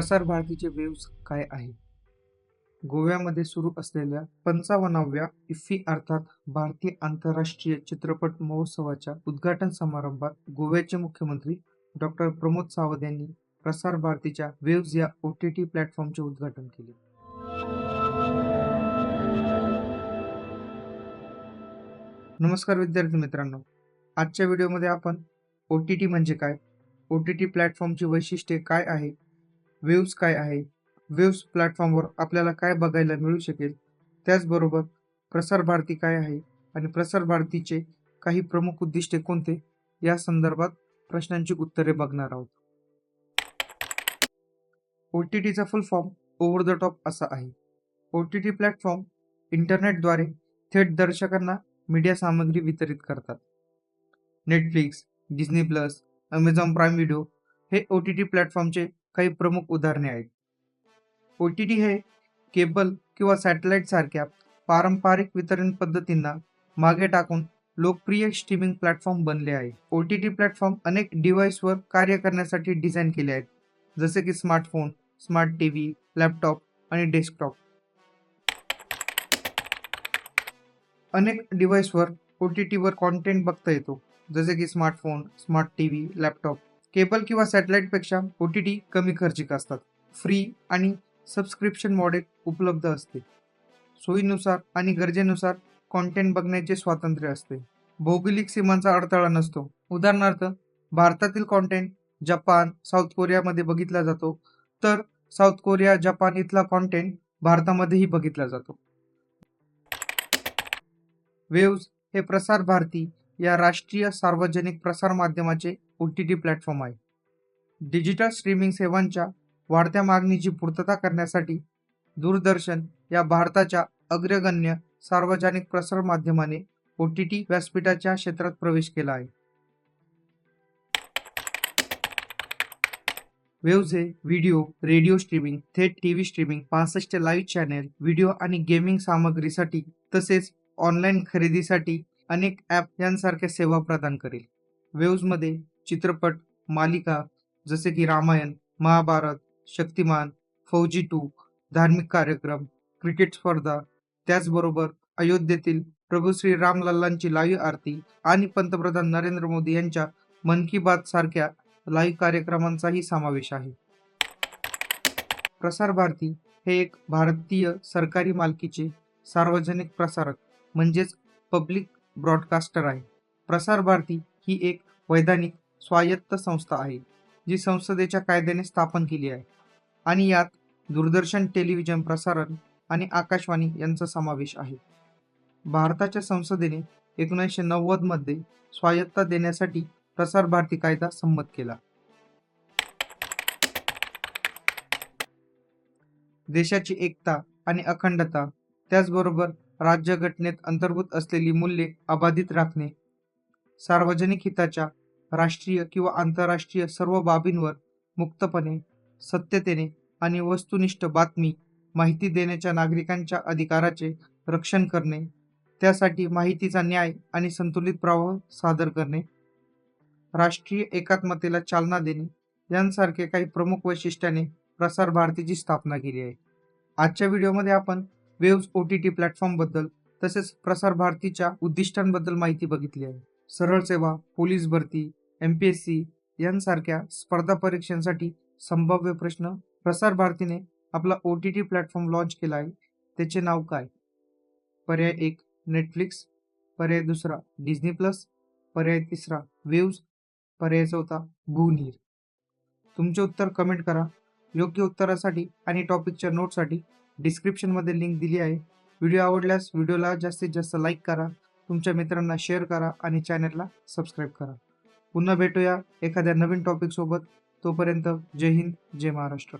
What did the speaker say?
प्रसार भारतीचे वेव्स काय आहे? गोव्यामध्ये सुरू असलेल्या पंचावन्नाव्या इफ्फी अर्थात भारतीय आंतरराष्ट्रीय चित्रपट महोत्सवाच्या उद्घाटन समारंभात गोव्याचे मुख्यमंत्री डॉक्टर प्रमोद सावंत यांनी प्रसार भारतीच्या वेव्स या ओ टी टी प्लॅटफॉर्मचे उद्घाटन केले. नमस्कार विद्यार्थी मित्रांनो. आजच्या व्हिडिओमध्ये आपण ओ टी टी म्हणजे काय? ओ टी टी प्लॅटफॉर्मची वैशिष्ट्ये काय आहे? वेव्स काय आहे? वेव्स प्लॅटफॉर्मवर आपल्याला काय बघायला मिळू शकेल? त्याचबरोबर प्रसार भारती काय आहे? आणि प्रसार भारतीचे काही प्रमुख उद्दिष्टे कोणते? या संदर्भात प्रश्नांची उत्तरे बघणार आहोत. ओ टी टीचा full form over the top असा आहे. ओ टी टी प्लॅटफॉर्म इंटरनेटद्वारे थेट दर्शकांना मीडिया सामग्री वितरित करतात. Netflix Disney plus Amazon Prime video हे ओ टी टी प्लॅटफॉर्मचे काही प्रमुख उदाहरणे आहेत. ओ टी टी हे केबल किंवा सॅटेलाइट सारख्या पारंपरिक वितरण पद्धतींना मागे टाकून लोकप्रिय स्ट्रीमिंग प्लॅटफॉर्म बनले आहे. ओ टी टी प्लॅटफॉर्म अनेक डिव्हाइसवर कार्य करण्यासाठी डिझाईन केले आहेत. जसे की smartphone smart T V laptop आणि डेस्कटॉप. अनेक डिव्हाइसवर ओ टी टीवर कॉन्टेंट बघता येतो. जसे की smartphone smart T V laptop. Cable किंवा सॅटेलाइटपेक्षा ओ टी टी कमी खर्चिक असतात. फ्री आणि सबस्क्रिप्शन मॉडेल उपलब्ध असते. सोयीनुसार आणि गरजेनुसार कॉन्टेंट बघण्याचे स्वातंत्र्य असते. भौगोलिक सीमांचा अडथळा नसतो. उदाहरणार्थ भारतातील कॉन्टेंट जपान साऊथ कोरियामध्ये बघितला जातो तर साऊथ कोरिया जपान इथला कॉन्टेंट भारतामध्येही बघितला जातो. वेव्स हे प्रसार भारती या राष्ट्रीय सार्वजनिक प्रसार माध्यमाचे ओ टी टी प्लॅटफॉर्म आहे. डिजिटल स्ट्रीमिंग सेवांच्या वाढत्या मागणीची पूर्तता करण्यासाठी दूरदर्शन या भारताच्या अग्रगण्य सार्वजनिक प्रसार माध्यमाने ओ टी टी व्यासपीठाच्या क्षेत्रात प्रवेश केला आहे. वेव्ज हे व्हिडिओ रेडिओ स्ट्रीमिंग थेट टीव्ही स्ट्रीमिंग पासष्ट लाईव्ह चॅनेल व्हिडिओ आणि गेमिंग सामग्रीसाठी तसेच ऑनलाईन खरेदीसाठी अनेक ॲप यांसारख्या सेवा प्रदान करेल. वेव्जमध्ये चित्रपट मालिका जसे की रामायण महाभारत शक्तिमान फौजी टू धार्मिक कार्यक्रम क्रिकेट स्पर्धा त्याचबरोबर अयोध्येतील प्रभू श्री रामलल्लांची लाईव्ह आरती आणि पंतप्रधान नरेंद्र मोदी यांच्या मन की बात सारख्या लाईव्ह कार्यक्रमांचाही समावेश आहे. प्रसार भारती हे एक भारतीय सरकारी मालकीचे सार्वजनिक प्रसारक म्हणजेच पब्लिक ब्रॉडकास्टर आहे. प्रसार भारती ही एक वैधानिक स्वायत्त संस्था आहे जी संसदेच्या कायद्याने स्थापन केली आहे. आणि यात दूरदर्शन टेलिव्हिजन प्रसारण आणि आकाशवाणी यांचा समावेश आहे. भारताच्या संसदेने एकोणीसशे नव्वदमध्ये स्वायत्ता देण्यासाठी प्रसार भारती कायदा संमत केला. देशाची एकता आणि अखंडता त्याचबरोबर राज्यघटनेत अंतर्भूत असलेली मूल्ये अबाधित राखणे सार्वजनिक हिताच्या राष्ट्रीय किंवा आंतरराष्ट्रीय सर्व बाबींवर मुक्तपणे सत्यतेने आणि वस्तुनिष्ठ बातमी माहिती देण्याच्या नागरिकांच्या अधिकाराचे रक्षण करणे त्यासाठी माहितीचा न्याय आणि संतुलित प्रवाह सादर करणे राष्ट्रीय एकात्मतेला चालना देणे यांसारखे काही प्रमुख वैशिष्ट्याने प्रसार भारतीची स्थापना केली आहे. आजच्या व्हिडिओमध्ये आपण वेव्ज ओ टी टी प्लॅटफॉर्मबद्दल तसेच प्रसार भारतीच्या उद्दिष्टांबद्दल माहिती बघितली आहे. सरळ सेवा पोलीस भरती एम पी एस सी यांसारख्या स्पर्धा परीक्षांसाठी संभाव्य प्रश्न प्रसार भारतीने आपला O T T platform launch केला आहे. त्याचे नाव काय? पर्याय एक नेटफ्लिक्स पर्याय दुसरा डिझनी प्लस पर्याय तिसरा वेव्स पर्याय चौथा भूनीर तुमचे उत्तर कमेंट करा. योग्य उत्तरासाठी आणि टॉपिकच्या नोटसाठी डिस्क्रिप्शनमध्ये लिंक दिली आहे. व्हिडिओ आवडल्यास व्हिडिओला जास्तीत जास्त लाईक करा. तुमच्या मित्रांना शेअर करा आणि चॅनलला सबस्क्राईब करा. पुन्हा भेटूया एखाद्या नवीन टॉपिकसोबत तोपर्यंत जय हिंद जय महाराष्ट्र.